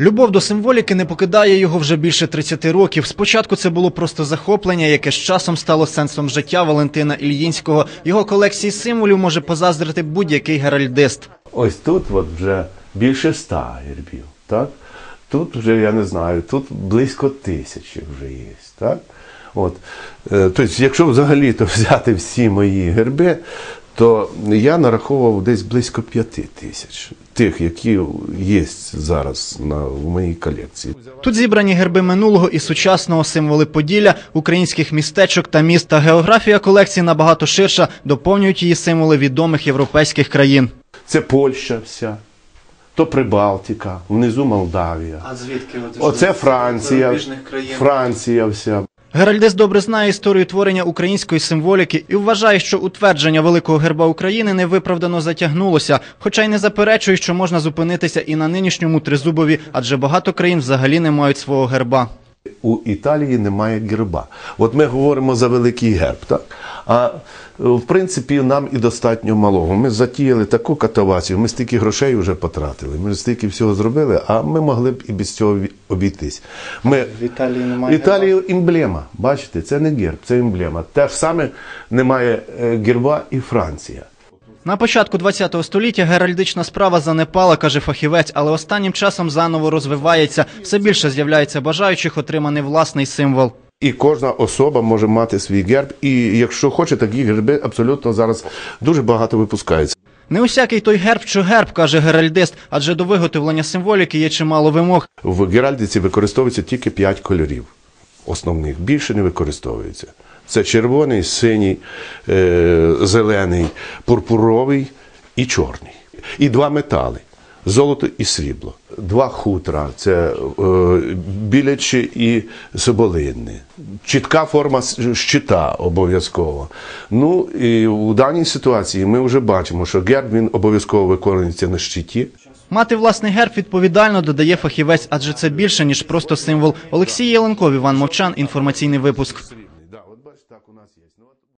Любов до символіки не покидає його вже більше 30 років. Спочатку це було просто захоплення, яке з часом стало сенсом життя Валентина Ільїнського. Його колекції символів може позаздрити будь-який геральдист. Ось тут от вже більше ста гербів, так? Тут вже, я не знаю, тут близько тисячі вже є, так? От. Е, Тобто, якщо взагалі то взяти всі мої герби, то я нараховував десь близько п'яти тисяч тих, які є зараз на, в моїй колекції. Тут зібрані герби минулого і сучасного символи Поділля, українських містечок та міст. Та географія колекції набагато ширша, доповнюють її символи відомих європейських країн. Це Польща вся, то Прибалтика, внизу Молдавія. А звідки Оце Франція, Франція вся. Геральдис добре знає історію творення української символіки і вважає, що утвердження великого герба України невиправдано затягнулося, хоча й не заперечує, що можна зупинитися і на нинішньому тризубові, адже багато країн взагалі не мають свого герба. У Італії немає герба. От ми говоримо за великий герб, так? А е, в принципі нам і достатньо малого. Ми затіяли таку катавацію, ми стільки грошей вже потратили, ми стільки всього зробили, а ми могли б і без цього обійтись. Ми... В Італії немає Італії емблема. Бачите, це не герб, це емблема. Те ж саме немає е, герба і Франція. На початку ХХ століття геральдична справа занепала, каже фахівець, але останнім часом заново розвивається. Все більше з'являється бажаючих отриманий власний символ. І кожна особа може мати свій герб. І якщо хоче, такі герби абсолютно зараз дуже багато випускаються. Не усякий той герб, що герб, каже геральдист, адже до виготовлення символіки є чимало вимог. В геральдиці використовується тільки 5 кольорів основних, більше не використовується. Це червоний, синій, е, зелений, пурпуровий і чорний. І два метали золото і срібло. Два хутра це е, білячі і соболинне. Чітка форма щита обов'язково. Ну і у даній ситуації ми вже бачимо, що герб він обов'язково виконується на щиті. Мати власний герб відповідально додає фахівець, адже це більше ніж просто символ. Олексій Єленков, Іван Мовчан. Інформаційний випуск у нас есть. Ну, вот...